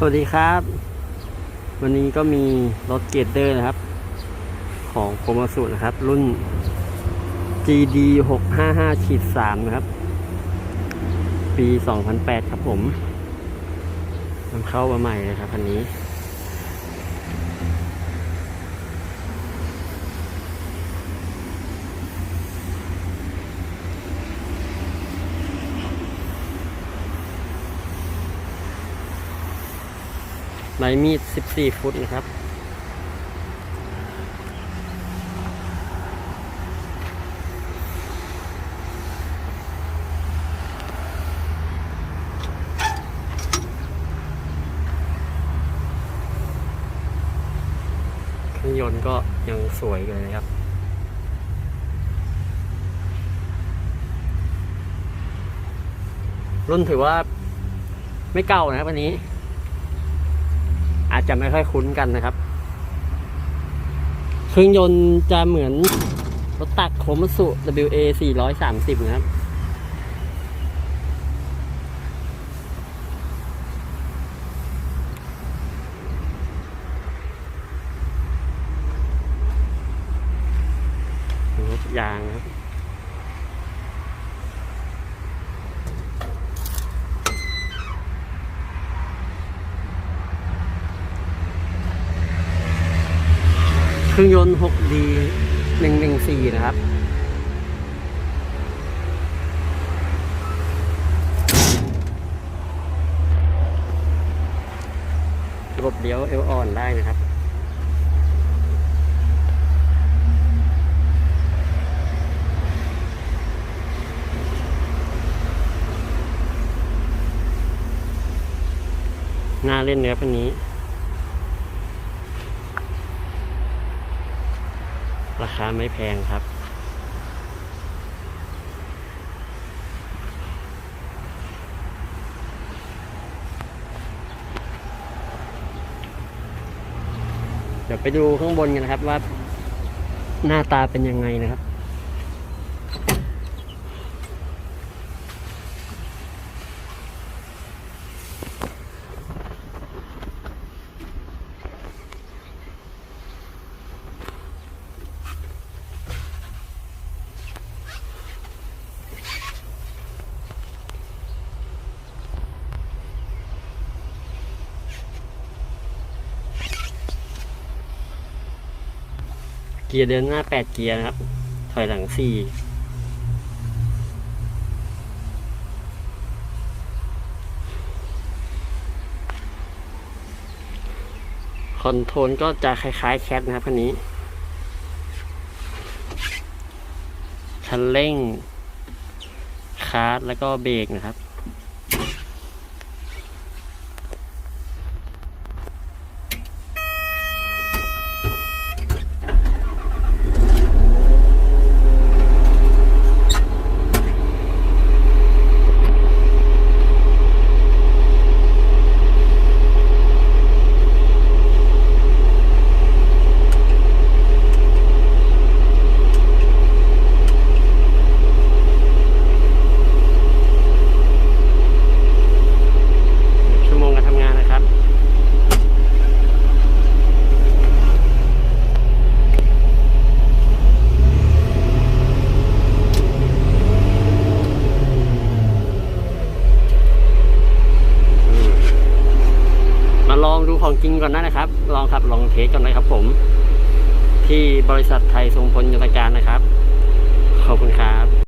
สวัสดีครับ วันนี้ก็มีรถเกตเดอร์นะครับ ของโคมาสุนะครับ รุ่น GD 655ขีด3นะครับ ปี 2008 ครับผมนำเข้ามาใหม่เลยครับคันนี้ ใบมีด 14 ฟุตนะครับ เครื่องยนต์ก็ยังสวยเลยนะครับรุ่นถือว่าไม่เก่านะครับอันนี้ อาจจะไม่ค่อยคุ้นกันนะครับ เครื่องยนต์จะเหมือนรถตักโคมัสุ WA 430 นะครับรถยางครับ เครื่องยนต์ 6D 114 นะครับ ระบบเลี้ยวเอลออนได้นะครับ น่าเล่นเนื้อพันนี้ ราคาไม่แพงครับ เดี๋ยวไปดูข้างบนกันนะครับว่าหน้าตาเป็นยังไงนะครับ เกียร์เดินหน้าแปดเกียร์นะครับ ถอยหลังสี่คอนโทรลก็จะคล้ายๆแคทนะครับคันนี้ คันเร่ง คาร์ดแล้วก็เบรกนะครับ ชั่วโมงการทำงานนะครับ มาลองดูของ จริงก่อนนะครับ ลองขับลองเทสก่อนนะครับผม ที่บริษัทไทยทรงพลยนตการนะครับ ขอบคุณครับ